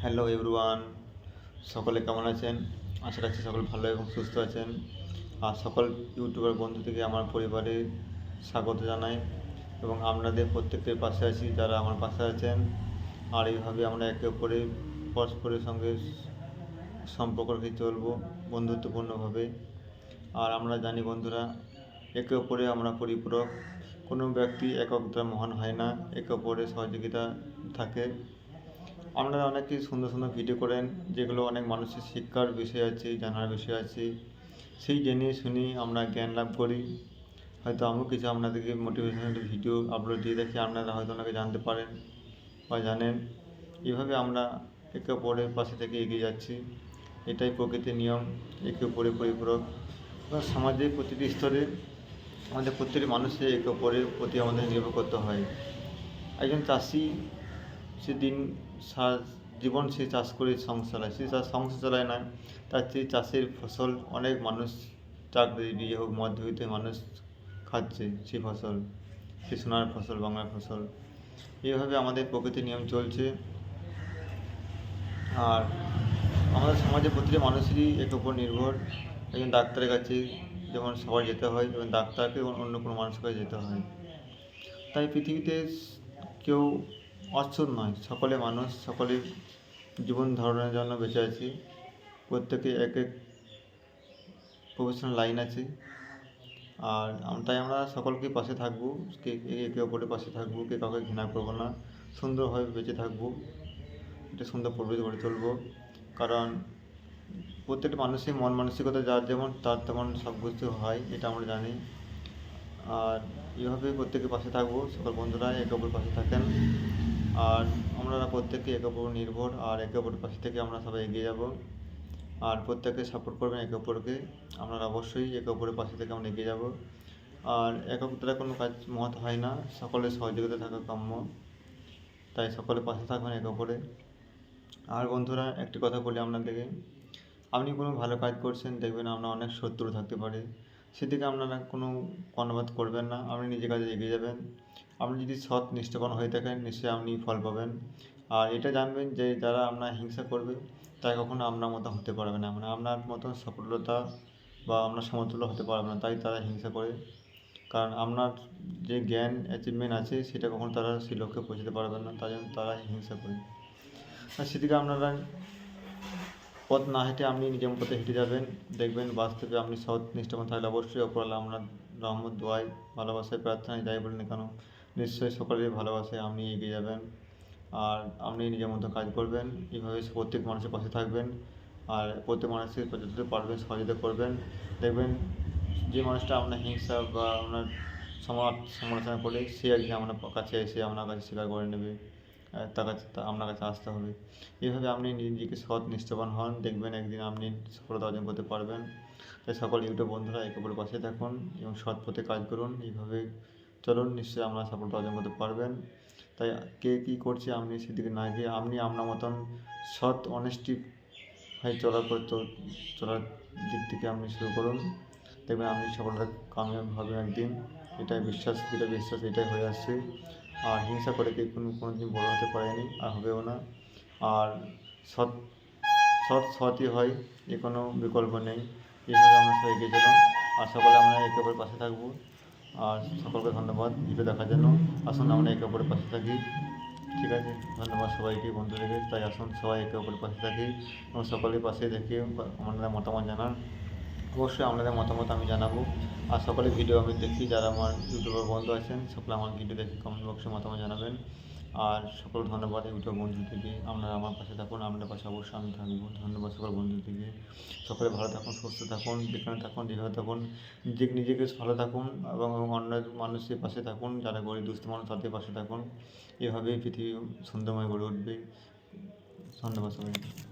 Hello everyone সকলে কেমন আছেন? আশা রাখছি সকল ভালো এবং সুস্থ আছেন। আর সকল ইউটিউবার বন্ধু থেকে আমার পরিবারে স্বাগত জানাই এবং আপনাদের প্রত্যেকের পাশে আছি যারা আমার পাশে আছেন। আর এইভাবে আমরা একে অপরে পরস্পরের সঙ্গে সম্পর্ক রেখে চলবো বন্ধুত্বপূর্ণভাবে। আর আমরা জানি বন্ধুরা, একে অপরে আমরা পরিপূরক। কোনো ব্যক্তি এককতা মহান হয় না। একে অপরের সহযোগিতা থাকে। আপনারা অনেকে সুন্দর সুন্দর ভিডিও করেন, যেগুলো অনেক মানুষের শিক্ষার বিষয় আছে, জানার বিষয় আছে। সেই জেনে শুনি আমরা জ্ঞান লাভ করি। হয়তো আমিও কিছু আপনাদেরকে মোটিভেশনাল ভিডিও আপলোড দিয়ে দেখি, আপনারা হয়তো ওনাকে জানতে পারেন বা জানেন। এভাবে আমরা একে অপরের পাশে থেকে এগিয়ে যাচ্ছি। এটাই প্রকৃতির নিয়ম, একে অপরের পরিপূরক। সমাজের প্রতিটি স্তরে আমাদের প্রত্যেকটি মানুষের একে অপরের প্রতি আমাদের নির্ভর করতে হয়। একজন চাষি সে দিন সার জীবন সে চাষ করে সংসার চালায় সে সংসার চালায় না, তার সেই চাষের ফসল অনেক মানুষ চাকরি হোক, মধ্যবিত্ত মানুষ খাচ্ছে সেই ফসল, সে সোনার ফসল, বাংলার ফসল। এইভাবে আমাদের প্রকৃতির নিয়ম চলছে। আর আমাদের সমাজে প্রতিটি মানুষেরই একে ওপর নির্ভর। একজন ডাক্তারের কাছে যেমন সবাই যেতে হয় এবং ডাক্তারকে অন্য কোনো মানুষের কাছে যেতে হয়। তাই পৃথিবীতে কেউ অচ্ছুত নয়। সকলে মানুষ, সকলে জীবন ধারণের জন্য বেঁচে আছি। প্রত্যেকে এক এক প্রফেশনাল লাইন আছে। আর তাই আমরা সকলকে পাশে থাকব। কে একে অপরের পাশে থাকব, কে কাউকে ঘৃণা করব না। সুন্দরভাবে বেঁচে থাকব। একটা সুন্দর পরিবেশ গড়ে তুলবো। কারণ প্রত্যেকটা মানুষের মন মানসিকতা যার যেমন, তার তেমন সব কিছু হয়, এটা আমরা জানি। আর এভাবে প্রত্যেকের পাশে থাকব। সকল বন্ধুরা একে অপরের পাশে থাকেন। আর আমরা প্রত্যেকে একে অপর নির্ভর, আর একে অপরের পাশে থেকে আমরা সবাই এগিয়ে যাব। আর প্রত্যেকে সাপোর্ট করবেন একে অপরকে। আপনারা অবশ্যই একে অপরের পাশে থেকে আমরা এগিয়ে যাব। আর দ্বারা কোনো কাজ মহৎ হয় না সকলের সহযোগিতা থাকা কাম্য। তাই সকলের পাশে থাকবেন একে অপরে। আর বন্ধুরা, একটি কথা বলি আপনাদেরকে। আপনি কোনো ভালো কাজ করছেন, দেখবেন আপনার অনেক শত্রু থাকতে পারে। সেদিকে আপনারা কোনো কর্ণপাত করবেন না, আপনি নিজের কাজে এগিয়ে যাবেন। আপনি যদি সৎ নিষ্ঠাবান হয়ে থাকেন, নিশ্চয়ই আপনি ফল পাবেন। আর এটা জানবেন যে যারা আপনার হিংসা করবে, তারা কখনো আপনার মতো হতে পারবে না। মানে আপনার মতন সফলতা বা আপনার সমতুল্য হতে পারবে না, তাই তারা হিংসা করে। কারণ আপনার যে জ্ঞান অ্যাচিভমেন্ট আছে, সেটা কখনো তারা সেই লক্ষ্যে পৌঁছতে পারবে না, তাই জন্য তারা হিংসা করে। আর সেদিকে আপনারা পথ না হেঁটে আপনি নিজের পথে হেঁটে যাবেন। দেখবেন বাস্তবে আপনি সৎ নিষ্ঠাবান থাকলে অবশ্যই অপরাল আপনার রহমত দোয়াই ভালোবাসায় প্রার্থনায় যাই বলেন না কেন নিশ্চয়ই সকলের ভালোবাসায় আপনি এগিয়ে যাবেন। আর আপনি নিজের মতো কাজ করবেন, এইভাবে প্রত্যেক মানুষের পাশে থাকবেন। আর প্রত্যেক মানুষের যতটুকু পারবেন, সহযোগিতা করবেন। দেখবেন যে মানুষটা আপনার হিংসা বা আপনার সমাজ সমালোচনা করে সে একদিন আপনার কাছে এসে আপনার কাছে স্বীকার করে নেবে তার কাছে আপনার কাছে আসতে হবে। এইভাবে আপনি নিজেকে সৎ, নিষ্ঠাবান হন। দেখবেন একদিন আপনি সফলতা অর্জন করতে পারবেন। তাই সকল ইউটিউব বন্ধুরা একে অপরের পাশে থাকুন এবং সৎ পথে কাজ করুন। এইভাবে চলুন, নিশ্চয়ই আমরা সফলতা অর্জন করতে পারবেন। তাই কে কী করছে, আপনি সেদিকে না গিয়ে আপনি আপনার মতন সৎ অনেস্টি হয়ে চলার তো চলার দিক থেকে আপনি শুরু করুন। দেখবেন আপনি সফলতা কামিয়াব হবেন একদিন। এটাই বিশ্বাস যেটা বিশ্বাস, এটাই হয়ে আসছে। আর হিংসা করে কেউ কোনো কোনো দিন বড় হতে পারেনি, আর হবেও না। আর সৎ সৎ, সৎই হয়, এ কোনো বিকল্প নেই। এইভাবে আমরা সবাই এগিয়ে চলুন। আর সকলে আমরা একে অপরের পাশে থাকব। আর সকলকে ধন্যবাদ। ভিডিও দেখার জন্য আসুন, আমরা একে অপরের পাশে থাকি। ঠিক আছে? ধন্যবাদ সবাইকে, বন্ধুদেরকে। তাই আসুন, সবাই একে অপরের পাশে থাকি এবং সকলের পাশে দেখে আমাদের মতামত জানান অবশ্যই আপনাদের মতামত আমি জানাব। আর সকলে ভিডিও আমি দেখি। যারা আমার ইউটিউবার বন্ধু আছেন, সকলে আমার ভিডিও দেখে কমেন্ট বক্সে মতামত জানাবেন। আর সকল ধন্যবাদ ইউটিউব বন্ধু থেকে। আপনারা আমার পাশে থাকুন আপনার পাশে অবশ্যই আমি থাকব। ধন্যবাদ সকল বন্ধু থেকে। সকলে ভালো থাকুন, সুস্থ থাকুন, যেখানে থাকুন যেভাবে থাকুন নিজে নিজেকে ভালো থাকুন এবং এবং অন্য মানুষের পাশে থাকুন, যারা গরিব, দুস্থ মানুষ, তাদের পাশে থাকুন। এভাবেই পৃথিবী সুন্দরময় গড়ে উঠবে। ধন্যবাদ সবাইকে।